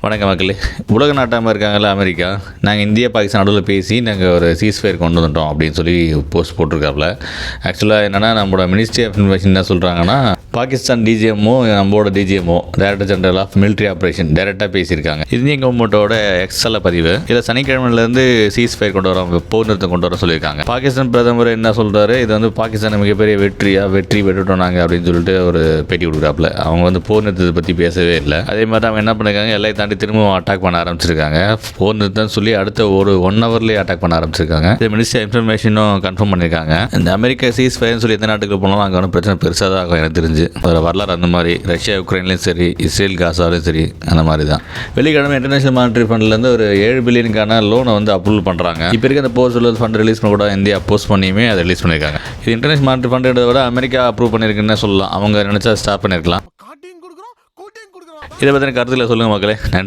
வணக்கம் மக்களே. உலக நாட்டாமல் இருக்காங்கல்ல அமெரிக்கா. நாங்கள் இந்தியா பாகிஸ்தான் நடுவில் பேசி நாங்கள் ஒரு சீஸ்ஃபயர் கொண்டு வந்துட்டோம் அப்படின்னு சொல்லி போஸ்ட் போட்டிருக்காப்புல. ஆக்சுவலாக என்னென்னா நம்மளோட மினிஸ்ட்ரி ஆஃப் இன்ஃபர்மேஷன் என்ன சொல்கிறாங்கன்னா பாகிஸ்தான் டிஜிஎம்ஓ நம்மளோட DGMO director general of military operation டைரக்டாக பேசியிருக்காங்க. இந்திய கவர்மெண்ட்டோட எக்ஸல பதிவு. இதில் சனிக்கிழமையிலேருந்து சீஸ்ஃபயர் கொண்டு வர போர் நிறுத்தம் கொண்டு வர சொல்லியிருக்காங்க. பாகிஸ்தான் பிரதமர் என்ன சொல்கிறாரு இது வந்து பாகிஸ்தான் மிகப்பெரிய வெற்றியாக வெற்றி பெற்றுட்டோம் நாங்கள் அப்படின்னு சொல்லிட்டு ஒரு பேட்டி கொடுக்குறாப்புல. அவங்க வந்து போர் நிறுத்தத்தை பற்றி பேசவே இல்லை. அதே மாதிரி அவங்க என்ன பண்ணிருக்காங்க? எல்லையை தாண்டி திரும்பவும் அட்டாக் பண்ண ஆரம்பிச்சிருக்காங்க. போர் நிறுத்தம் சொல்லி அடுத்த ஒரு ஒன் ஹவர்லேயே அட்டாக் பண்ண ஆரம்பிச்சிருக்காங்க. இது மினிஸ்டர் இன்ஃபர்மேஷனும் கன்ஃபார்ம் பண்ணியிருக்காங்க இந்த அமெரிக்கா சீஸ் ஃபயர்னு சொல்லி எந்த நாட்டுக்கு போனாலும் அங்கே ஒன்றும் பிரச்சனை பெருசாக தான் ஆகும் எனக்கு தெரிஞ்சு. ஒரு வரலாறு அந்த மாதிரி ரஷ்யா உக்ரைன்லேயும் சரி இஸ்ரேல் காசாலையும் சரி அந்த மாதிரி தான் வெள்ளிக்கிழமை இன்டர்நேஷனல் மானிட்டரி ஃபண்ட்லேருந்து ஒரு ஏழு பில்லியனுக்கான லோனை வந்து அப்ரூவல் பண்ணுறாங்க இப்போ இருக்க அந்த போஸ்ட் உள்ள ஃபண்ட் ரிலீஸ் பண்ண கூட இந்தியா அப்போஸ் பண்ணியுமே அதை ரிலீஸ் பண்ணியிருக்காங்க. இது இன்டர்நேஷனல் மானிட்டரி ஃபண்டை விட அமெரிக்கா அப்ரூவ் பண்ணியிருக்குன்னு சொல்லலாம். அவங்க நினச்சா ஸ்டாப் பண்ணியிருக்கலாம். இதை பற்றின கருத்தில் சொல்லுங்கள் மக்களே. நன்றி.